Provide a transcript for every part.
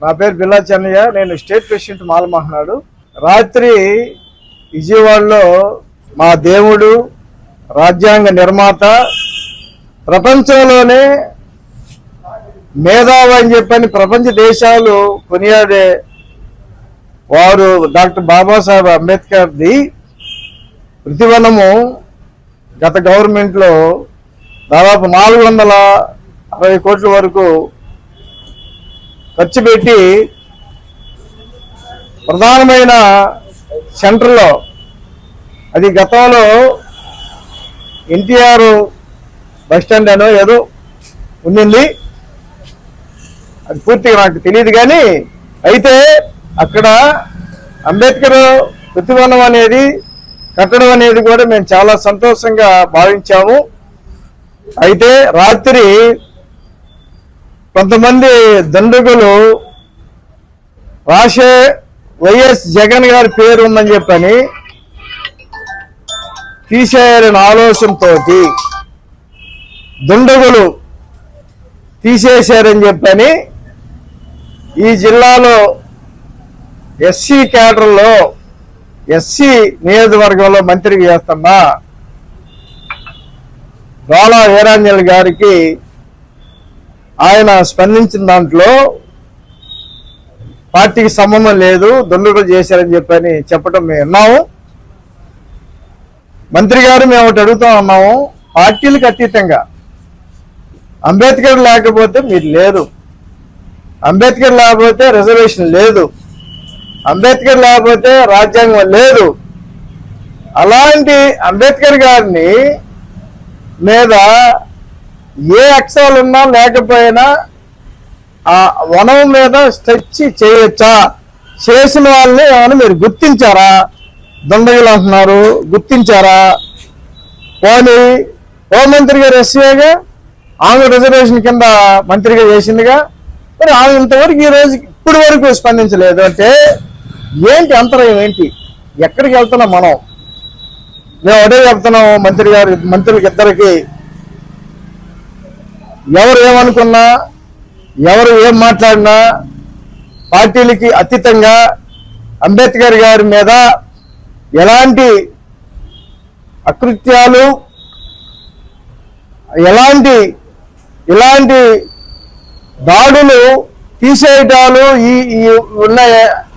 నా పేరు బిల్లా చెన్నయ్య. నేను స్టేట్ ప్రెసిడెంట్ మాలమహనాడు. రాత్రి విజయవాడలో మా దేవుడు రాజ్యాంగ నిర్మాత ప్రపంచంలోనే మేధావ అని చెప్పని ప్రపంచ దేశాలు కొనియాడే వారు డాక్టర్ బాబాసాహెబ్ అంబేద్కర్ది ప్రతివనము గత గవర్నమెంట్లో దాదాపు నాలుగు వందల అరవై కోట్ల వరకు ఖర్చు పెట్టి ప్రధానమైన సెంటర్లో అది గతంలో ఎన్టీఆర్ బస్ స్టాండ్ అనో ఏదో ఉండింది అది పూర్తిగా నాకు తెలియదు కానీ అయితే అక్కడ అంబేద్కర్ ప్రతిభనం అనేది కట్టడం అనేది కూడా మేము చాలా సంతోషంగా భావించాము. అయితే రాత్రి కొంతమంది దండకులు రాసే వైఎస్ జగన్ గారి పేరు ఉందని చెప్పని తీసేయాలని ఆలోచనతో దుండగులు తీసేశారని చెప్పని ఈ జిల్లాలో ఎస్సీ క్యాడర్లో ఎస్సీ నియోజకవర్గంలో మంత్రి చేస్తున్న డోలా వీరాంజల్ గారికి ఆయన స్పందించిన దాంట్లో పార్టీకి సంబంధం లేదు దుండగులు చేశారని చెప్పని చెప్పడం మేము విన్నాము. మంత్రి గారు మేము ఒకటి అడుగుతా ఉన్నాము పార్టీలకు అతీతంగా. అంబేద్కర్ లేకపోతే మీరు లేరు. అంబేద్కర్ లేకపోతే రిజర్వేషన్ లేదు. అంబేద్కర్ లేకపోతే రాజ్యాంగం లేదు. అలాంటి అంబేద్కర్ గారిని మీద ఏ అక్షరాలు ఉన్నా లేకపోయినా ఆ వనం మీద స్ట్రెచ్ చేయొచ్చా? చేసిన వాళ్ళని ఏమైనా మీరు గుర్తించారా? దండగులు అంటున్నారు. గుర్తించారా? పోనీ హోంమంత్రి గారు ఎస్సీగా ఆమె రిజర్వేషన్ కింద మంత్రిగా చేసిందిగా మరి ఆమె ఇంతవరకు ఈ రోజు ఇప్పటి వరకు స్పందించలేదు అంటే ఏంటి అంతరం ఏంటి? ఎక్కడికి వెళ్తున్నాం మనం? మేము అదే చెప్తున్నాం మంత్రి గారి మంత్రులకి ఇద్దరికి ఎవరు ఏమనుకున్నా ఎవరు ఏం మాట్లాడినా పార్టీలకి అతీతంగా అంబేద్కర్ గారి మీద ఎలాంటి అకృత్యాలు ఎలాంటి ఇలాంటి దాడులు తీసేయటాలు ఈ ఉన్న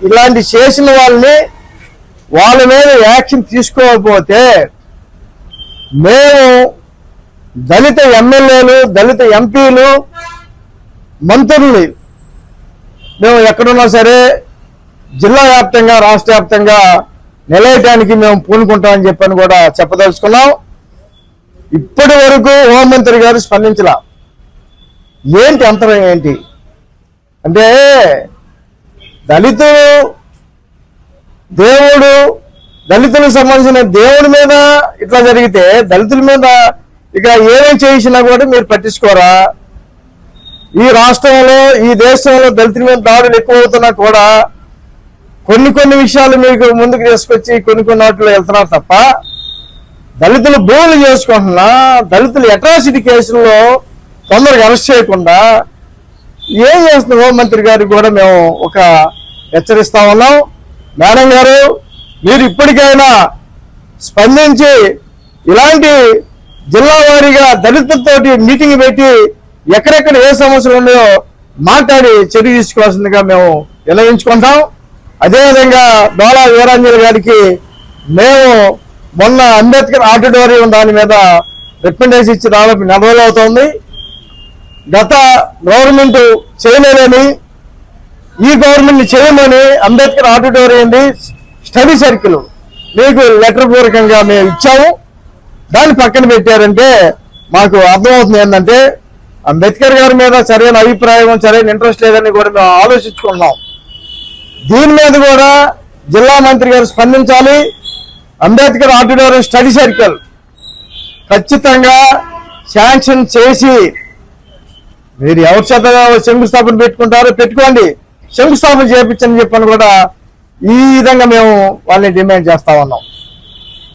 ఇలాంటి చేసిన వాళ్ళని వాళ్ళ మీద యాక్షన్ తీసుకోకపోతే మేము దళిత ఎమ్మెల్యేలు దళిత ఎంపీలు మంత్రులు మేము ఎక్కడున్నా సరే జిల్లా వ్యాప్తంగా రాష్ట్ర వ్యాప్తంగా నిలయటానికి మేము పూనుకుంటామని చెప్పని కూడా చెప్పదలుచుకున్నాం. ఇప్పటి వరకు హోంమంత్రి గారు స్పందించలా. ఏంటి అంతరం ఏంటి? అంటే దళితులు దేవుడు దళితులకు సంబంధించిన దేవుడి మీద ఇట్లా జరిగితే దళితుల మీద ఇక ఏమేమి చేయించినా కూడా మీరు పట్టించుకోరా. ఈ రాష్ట్రంలో ఈ దేశంలో దళితుల మీద దాడులు ఎక్కువ అవుతున్నా కూడా కొన్ని కొన్ని విషయాలు మీకు ముందుకు తీసుకొచ్చి కొన్ని కొన్ని వాటిలో వెళ్తున్నారు తప్ప దళితులు భూములు చేసుకుంటున్నా దళితులు అట్రాసిటీ కేసుల్లో తొందరగా అరెస్ట్ చేయకుండా ఏం చేస్తున్న హోంమంత్రి గారికి కూడా మేము ఒక హెచ్చరిస్తా ఉన్నాం. మేడం గారు మీరు ఇప్పటికైనా స్పందించి ఇలాంటి జిల్లా వారీగా దళితులతో మీటింగ్ పెట్టి ఎక్కడెక్కడ ఏ సమస్యలు ఉన్నాయో మాట్లాడి చర్య తీసుకోవాల్సిందిగా మేము నిర్ణయించుకుంటాం. అదేవిధంగా డోలా వీరాంజలి గారికి మేము మొన్న అంబేద్కర్ ఆడిటోరియం దాని మీద రికమెండేషన్ ఇచ్చి దాదాపు నెల రోజులు అవుతోంది. గత గవర్నమెంట్ చేయలేదని ఈ గవర్నమెంట్ చేయమని అంబేద్కర్ ఆడిటోరియం స్టడీ సర్కిల్. మీకు లెటర్ పూర్వకంగా మేము ఇచ్చాము. దాన్ని పక్కన పెట్టారంటే మాకు అర్థమవుతుంది ఏంటంటే అంబేద్కర్ గారి మీద సరైన అభిప్రాయం సరైన ఇంట్రెస్ట్ లేదని కూడా మేము ఆలోచించుకున్నాం దీని మీద కూడా జిల్లా మంత్రి గారు స్పందించాలి. అంబేద్కర్ ఆడిటోరియం స్టడీ సర్కిల్ ఖచ్చితంగా శాంక్షన్ చేసి మీరు ఎవరి చేత శంకుస్థాపన పెట్టుకుంటారో పెట్టుకోండి. శంకుస్థాపన చేయించని చెప్పని కూడా ఈ విధంగా మేము వాళ్ళని డిమాండ్ చేస్తా ఉన్నాం.